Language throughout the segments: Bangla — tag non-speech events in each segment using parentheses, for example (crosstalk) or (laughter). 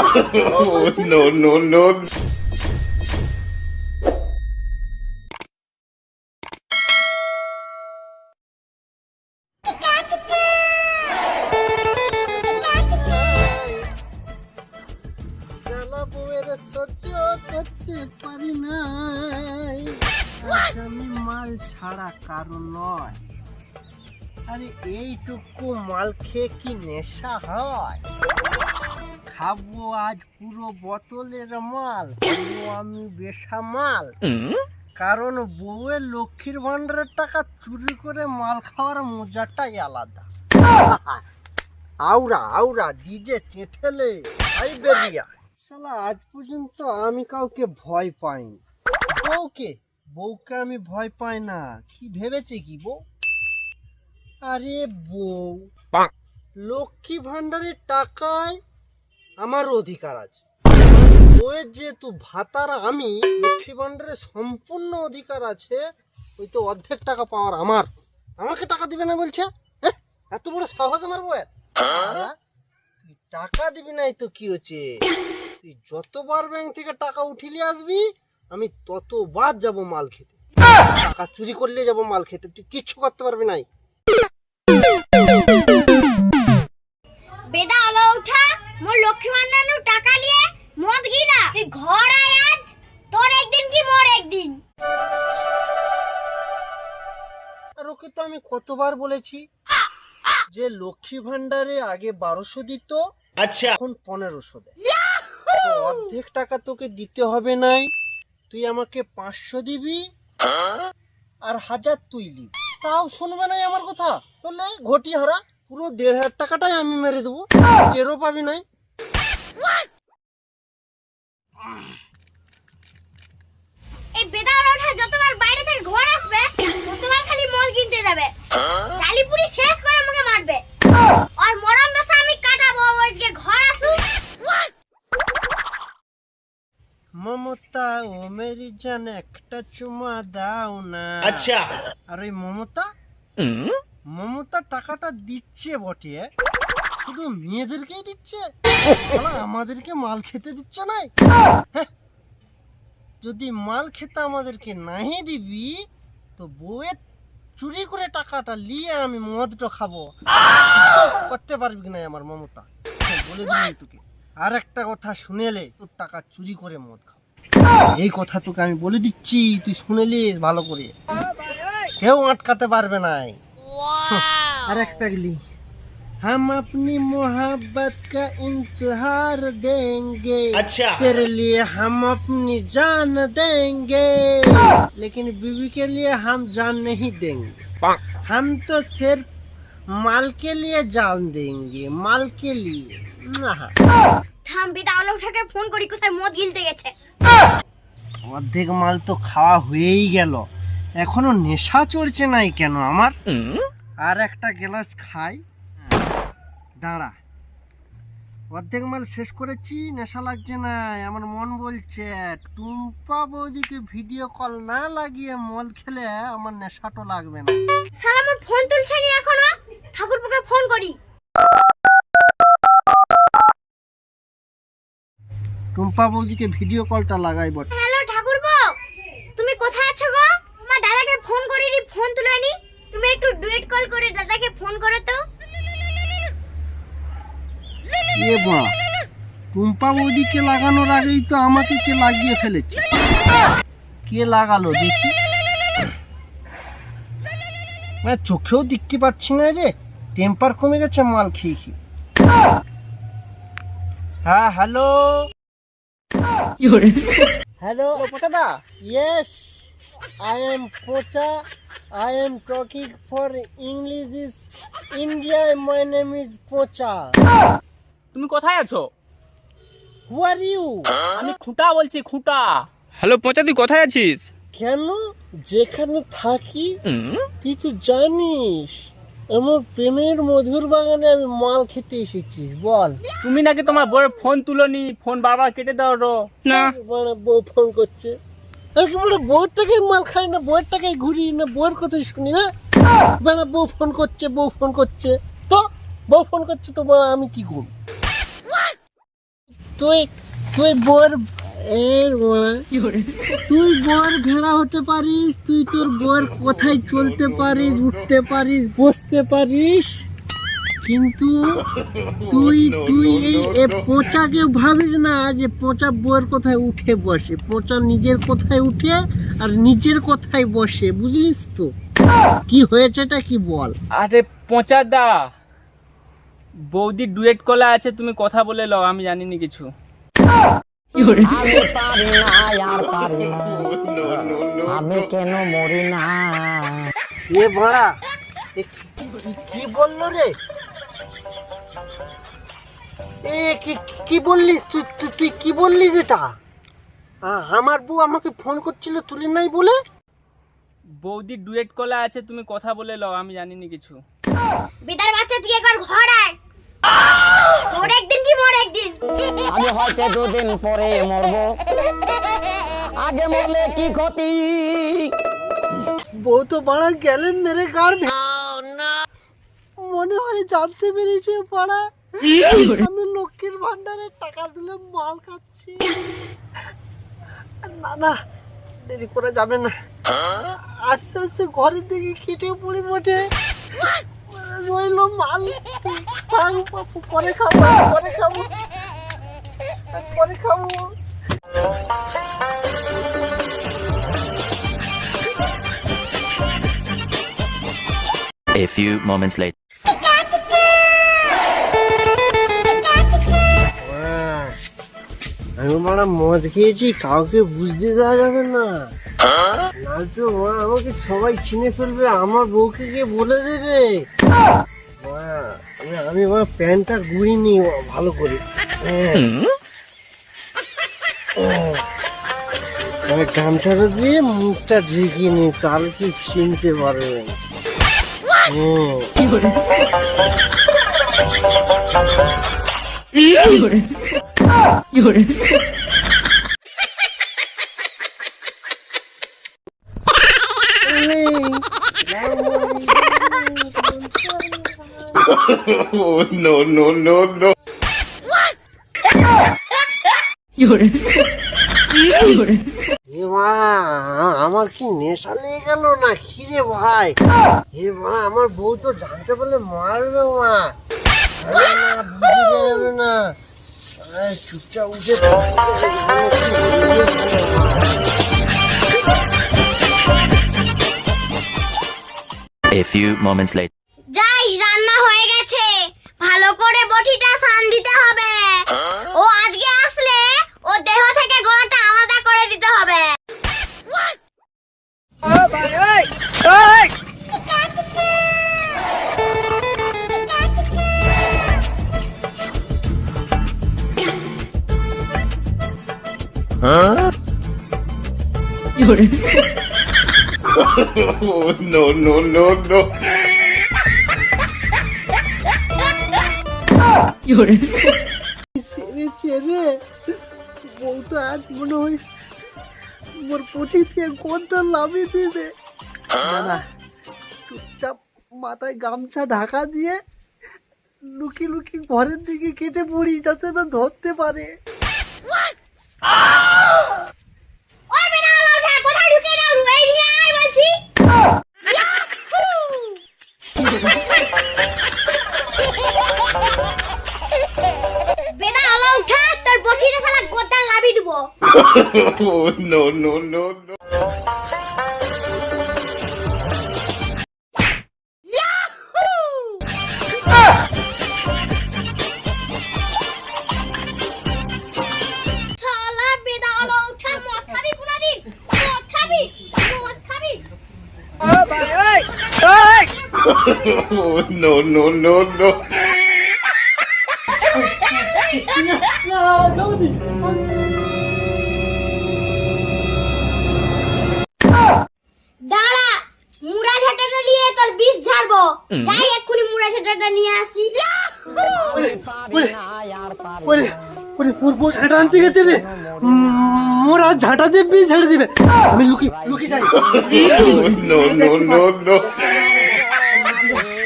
(laughs) No, no, no. মাল ছাড়া কারণ নয় আরে এইটুকু মাল খেয়ে কি নেশা হয় খাব আজ পুরো বোতলের মাল হব আমি বেসামাল কারণ বউয়ের লক্ষ্মীর ভান্ডারের টাকা চুরি করে মাল খাওয়ার মজাটাই আলাদা। আউরা আউরা ডিজে চেঁঠেলে আই বেরিয়া। শালা আজ পর্যন্ত আমি কাউকে ভয় পাইনি। বউকে বউকে আমি ভয় পাই না। কি ভেবেছে কি বউ? আরে বউ লক্ষ্মী ভান্ডারের টাকায় আমার অধিকার আছে। বউয়ের যেহেতু ভাতার আমি লক্ষ্মী ভান্ডারের সম্পূর্ণ অধিকার আছে ওই তো অর্ধেক টাকা পাওয়ার আমার। আমাকে টাকা দিবে না বলছে? হ্যাঁ? এত বড় সাহস আমার বউয়ের আলা, তুই টাকা দিবি নাই তো কি হচ্ছে? তুই যতবার ব্যাংক থেকে টাকা উঠিলে আসবি আমি ততবার যাব মাল খেতে। টাকা চুরি করলে যাব মাল খেতে তুই কিচ্ছু করতে পারবি নাই বেদা মোর লক্ষ্মী ভান্ডারনু টাকা নিয়ে মদ গিলা। তুই ঘর আয় আজ তোর একদিন কি মোর একদিন? আর ওকে তো আমি কতবার বলেছি যে লক্ষ্মী ভান্ডারে আগে বারোশো দিত আচ্ছা। এখন পনেরোশো দেয়। তো অর্ধেক টাকা তোকে দিতে হবে নাই তুই আমাকে পাঁচশো দিবি আর হাজার তুই নিবি। তাও শুনবে নাই আমার কথা? তাহলে ঘটি হারা পুরো দেড় হাজার টাকাটাই আমি মেরে দেবো। টেরও পাবি নাই। এই বেদা আলো যতবার বাইরে থেকে ঘর আসবে ততবার খালি মদ কিনতে যাবে। জালিপুরি শেষ করে আমাকে মারবে। আর মরণ দশা আমি কাটাবো আজকে ঘর আসুক। মমতা ও মেরি জান একটা চুমা দাও না। আচ্ছা। আর ওই মমতা মমতা টাকাটা দিচ্ছে বটে শুধু মেয়েদেরকেই দিচ্ছে? আমাদেরকে মাল খেতে দিচ্ছে না যদি মাল খেতে আমাদেরকে নাহি দিবি তো বউয়ের চুরি করে টাকাটা নিয়ে আমি মদটা খাব। করতে পারবি না আমার মমতা? হ্যাঁ, বলে দিবি তোকে। আর একটা কথা শুনেলে তোর টাকা চুরি করে মদ খাব। এই কথা তোকে আমি বলে দিচ্ছি তুই শুনেলিস ভালো করে? কেউ আটকাতে পারবে নাই। আর একটা গেলি। हम अपनी मोहब्बत का इंतजार देंगे अच्छा तेरे लिए हम अपनी जान देंगे लेकिन बीवी के लिए हम जान नहीं देंगे हम तो सिर्फ माल के लिए जान देंगे माल के लिए আহা। থাম বেদা আলো উঠাকে ফোন করি কোথায় মদ গিলতে গেছে অর্ধেক মাল তো খাওয়া হয়েই গেল এখনো নেশা চড়ছে নাই কেন আমার আর একটা গ্লাস খাই দাঁড়া। অর্ধেক মাল শেষ করেছি নেশা লাগছে না আমার মন বলছে টুম্পা বৌদিকে ভিডিও কল না লাগিয়ে মল খেলে আমার নেশাটো লাগবে না। শালা মোর ফোন তুলছে নি এখনও? ঠাকুরপুকে ফোন করি। টুম্পা বৌদিকে ভিডিও কলটা লাগাই বটে। হ্যালো ঠাকুরপো তুমি কোথায় আছো গো? আমার দাদাকে ফোন করিনি ফোন তুলেনি। তুমি একটু ডুয়েট কল করে দাদাকে ফোন করো টুম্পা বৌদিকে লাগানোর আগেই তো আমাকে কে লাগিয়ে ফেলেছে। কে লাগালো দেখি। মানে চোখেও দেখতে পাচ্ছি না রে টেম্পার কমে গেছে মাল খেয়ে খেয়ে। হ্যাঁ hello. Hello পোচাদা yes I am Pocha I am talking for English is India my name is Pocha তুমি কোথায় আছো? হু আর ইউ আমি খুঁটা বলছি খুঁটা। হ্যালো পচা তুই কোথায় আছিস? কেন? যেখানে থাকি তুই তো জানিস আমার প্রেমের মধুর বাগানে আমি মাল খেতে এসেছি বল। তুমি নাকি তোমার বউয়ের ফোন তুলোনি ফোন বারবার কেটে দাও রো। না। মানে বউ ফোন করছে। আমি কি বলে বউয়ের টাকায় মাল খাই না বউয়ের টাকায় ঘুরি না বউয়ের কথাই শুনি না? মানে বউ ফোন করছে বউ ফোন করছে। বউ ফোন করছে তো বল আমি কি করব? তুই তুই বোর তুই বোর ভেড়া হতে পারিস তুই তোর বোর কোথায় চলতে পারিস উঠতে পারিস বসতে পারিস কিন্তু তুই তুই এই পোচাকে ভাবিস না যে পোচা বউয়ের কোথায় উঠে বসে পোচা নিজের কোথায় উঠে আর নিজের কোথায় বসে বুঝলিস তো? কি হয়েছেটা কি বল? আরে পচাদা বৌদি ডুয়েট কলা আছে তুমি কথা বলে লও আমি জানিনি কিছু। আমি না না আমি কেন মরি না? এ ভাড়া কি- বলল রে? এ কি বললিস তুই তুই- কি বললিস এটা? আমার বউ আমাকে ফোন করছিল তুলি নাই বলে? বৌদি ডুয়েট কলা আছে তুমি কথা বলে লও আমি জানিনি কিছু। বেদার বাচ্চা তুই একবার ঘর আয়। তোর একদিন কি মোর একদিন? আমি হয়তো দুদিন পরে মরবো। আগে মরলে কি ক্ষতি? বউ তো বাড়া গেলেন মেরে গাড় মনে হয় জানতে পেরেছে পাড়া। আমি লক্ষ্মীর ভান্ডারের টাকা দিলে মাল খাচ্ছি। না না দেরি করে যাবে না। আস্তে আস্তে ঘরের দিকে কেটে পড়ে মোটে মাল পরে খাব A few moments later. আমি বড় মদ খেয়েছি, কাউকে বুঝতে দেওয়া যাবে না নয়তো মা, আমাকে সবাই চিনে ফেলবে, আমার বউকে গিয়ে বলে দেবে মা, আমি- আমি আমার প্যান্টটা গুড়িনি ভালো করে। হ্যাঁ। হ্যাঁ। আমি গামছাটা দিয়ে মুখটা ঢেকে নি তাহলে কি চিনতে পারবেন হুম Oh, no, no, no, no. আমার কি নেশা লেগে গেল না? খিরে ভাই? এ মা আমার বউ তো জানতে পারলে মারবে মা। আরে না যাবে না। আরে চুপচাপ উঠে A few moments later. যাই রান্না হয়ে গেছে ভালো করে বটিটা সান দিতে হবে। ও আজকে আসলে ও দেহ থেকে গলাটা আলাদা করে দিতে হবে। (laughs) (laughs) Oh, no, no, no, no. ছেড়ে ছেড়ে। বউটা আজ মনে হয় মাথায় গামছা ঢাকা দিয়ে লুকি লুকি ঘরের দিকে কেটে পড়ি যাতে না ধরতে পারে। মদ খাবি পুনাদিন মদ খাবি মদ খাবি Oh, no, no, no, no. ঝাড়বো যাই এক্ষুনি মুড়া নিয়ে আসি। আমি পারি না আর পারি ওরে ওরে পূর্ব ঝাঁটা আনতে গেছে রে। উম, মোর আর ঝাঁটা দিয়ে বিষ ঝাড়ে দিবে। আমি লুকি লুকি যাই। No, no, no, no.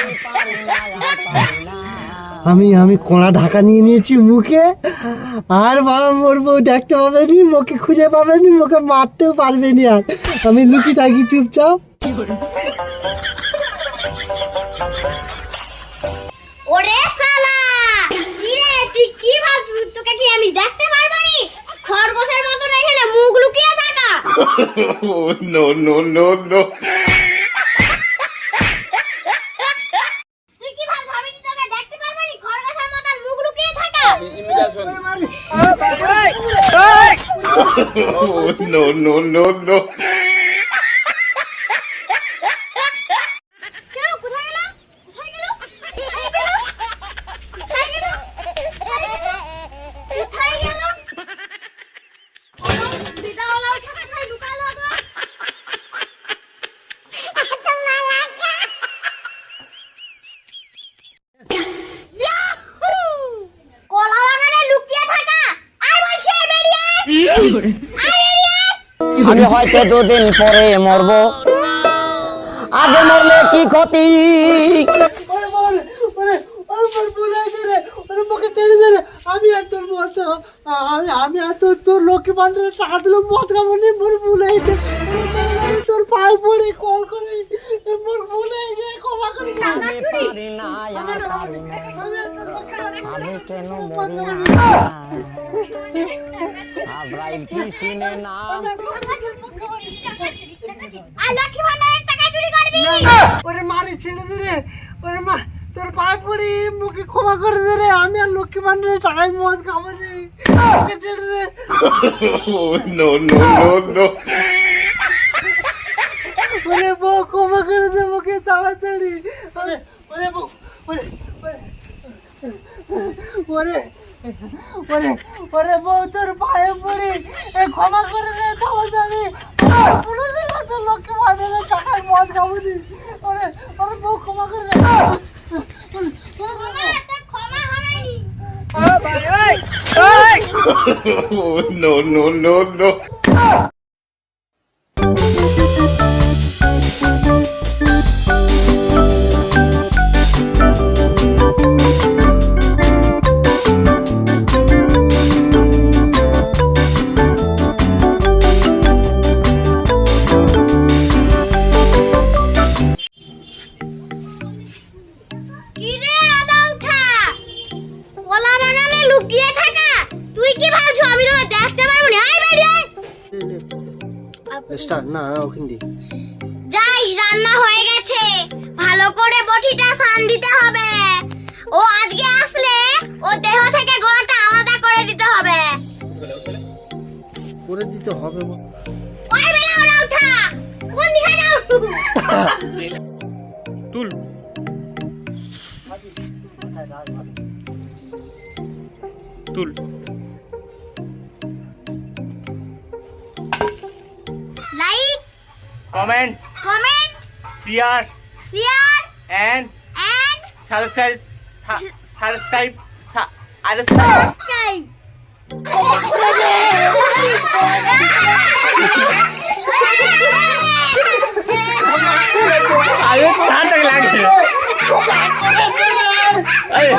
আমি পারি না আর পারি না আমি আমি ঢাকা নিয়ে নিয়েছি মুখে। আর বাবা মোর বউ দেখতে পাবেনি মুখে খুঁজে পাবেনি মুখে মারতেও পারবেনি আর। আমি লুকি থাকি চুপচাপ। কি ভাবছিস তোকে কি আমি দেখতে পারব নি? খরগোশের মতন এখানে মুখ লুকিয়ে থাকা। Oh, no, no, no, no. তুই কি ভাবছিস আমি কি তোকে দেখতে পারব নি? খরগোশের মতন মুখ লুকিয়ে থাকা। no, no, no, no. কেউ কোথায় গেল কোথায় গেল কোথায় গেল কোথায় গেল কোথায় গেল বিদাওয়ালা ওঠা কোথায় ঢুকালো গো কলা বাগানে লুকিয়ে থাকা আর বলছে বেরিয়ে আয়। আয় বেরিয়ে আয়। আমি হয়তো দুদিন পরে মরবো। আগে মরলে কি ক্ষতি ওরে ওরে ওরে ওরে মোর ভুলে গেছে রে ওরে মুখে টেনে দে রে আমি আর তোর মত আমি আমি আর তোর তোর লক্ষ্মী ভান্ডারে টাকা দিলাম মদ নি মোর ভুলে গেছে। তোর পায়ে পড়ে কল করে মোর ভুলে গেছে ক্ষমা করে আমি পারি না আর পারি না। আমি কেন মরি না? আব্রাইল কি চিনে না? আর লক্ষ্মী ভান্ডারের টাকা চুরি করবি? ওরে মারি ছেড়ে দে রে। ওরে মা তোর পায়ে পড়ি মুখে ক্ষমা করে দে রে। আমি আর লক্ষ্মী ভান্ডারে টাকায় মদ খাব নি। no. ওরে বউ ক্ষমা করে দে মুখে তাড়াতাড়ি। ওরে ওরে বউ ওরে ওরে ওরে ওরে বউ তোর পায়ে পড়ি। ক্ষমা করে দে তাড়াতাড়ি। পুরো (laughs) no, no, no, no. হবে বল। ওই বেলা ওরা উঠা কোন দিকে যাও? তুল। তুল। Like comment comment share share and and subscribe subscribe R subscribe আরে ছাড় লাগে আরে